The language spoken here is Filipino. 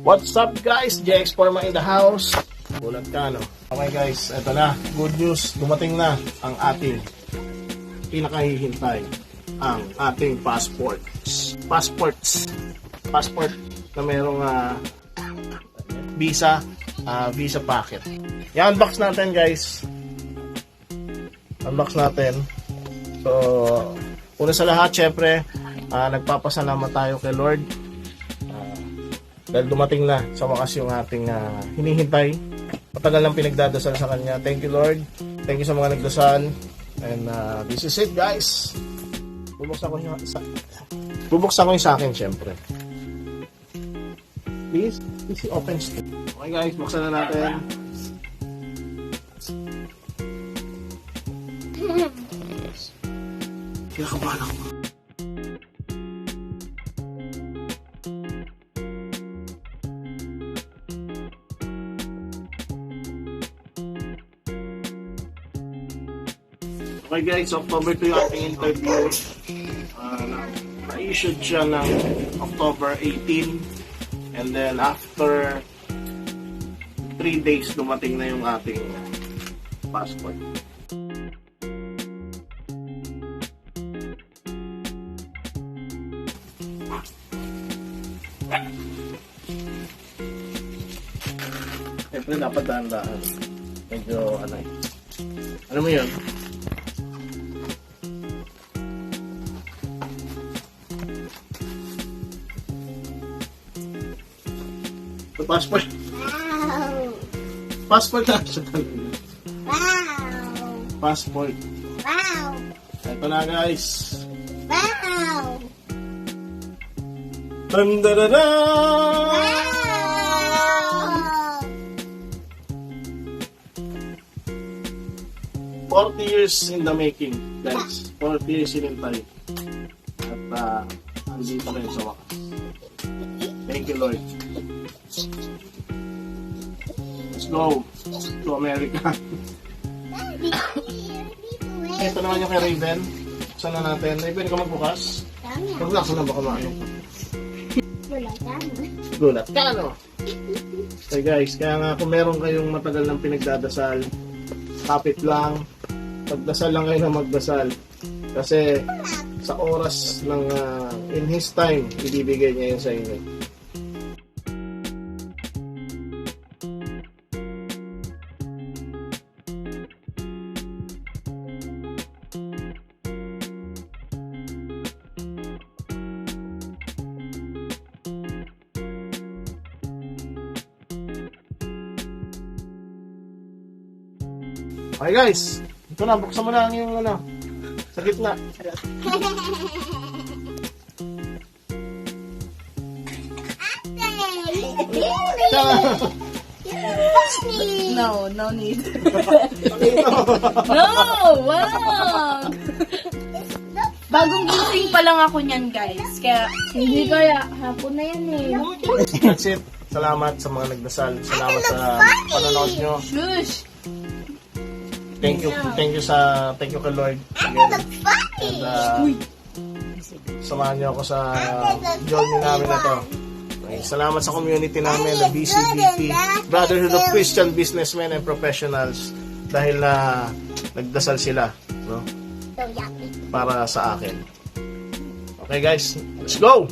What's up guys? JX Forma in the house. Bulat ka no? Okay guys, eto na. Good news. Dumating na ang ating pinakahihintay. Ang ating passports. Passports. Passport na merong ah, visa ah, visa packet. I-unbox natin guys. Unbox natin. So, una sa lahat, syempre, ah, nagpapasalamat tayo kay Lord dahil dumating na sa wakas yung ating ah, hinihintay. Matagal lang pinagdadasal sa Kanya. Thank you, Lord. Thank you sa mga nagdasal. And ah, this is it, guys. Bubuksan ko yung sa Bubuksan ko yung sa akin, syempre. Please, please open stick. Okay, guys, buksan na natin. Kinakabahan ako. Okay guys, October 2 yung ating interview. Uh, na-issued siya ng October 18. And then after 3 days, dumating na yung ating passport. Siyempre dapat dahan-dahan. Medyo ano eh. Ano mo yun? The passport. Wow! Passport na siya talaga. Wow! Passport. Wow! Ito na guys. Wow! Tandadada! Wow! 40 years in the making, guys. 40 years in Intay. At uh, andito rin sa wakas. Thank you, Lord. Let's go to America. Ito naman yung kay Raven. Saan na natin? Raven, ka magbukas? Huwag na, na baka maano. Wala ka Gulat ka, no? Okay guys, kaya nga kung meron kayong matagal ng pinagdadasal, kapit lang, magdasal lang kayo na magdasal. Kasi sa oras ng ah, in His time, ibibigay niya yun sa inyo. Okay guys, ito na, buksan mo na ang yung ano, sa gitna. No, no need. no, wag! Bagong gising pa lang ako niyan, guys. Kaya, hindi kaya, hapon na yan eh. That's it. Salamat sa mga nagdasal. Salamat sa panonood nyo. Shush! Thank you, thank you sa, thank you kay Lord. Again. And, uh, samahan niyo ako sa journey namin na to. Okay, salamat sa community namin, the BCBP, Brotherhood of Christian Businessmen and Professionals, dahil na nagdasal sila no, para sa akin. Okay guys, let's go!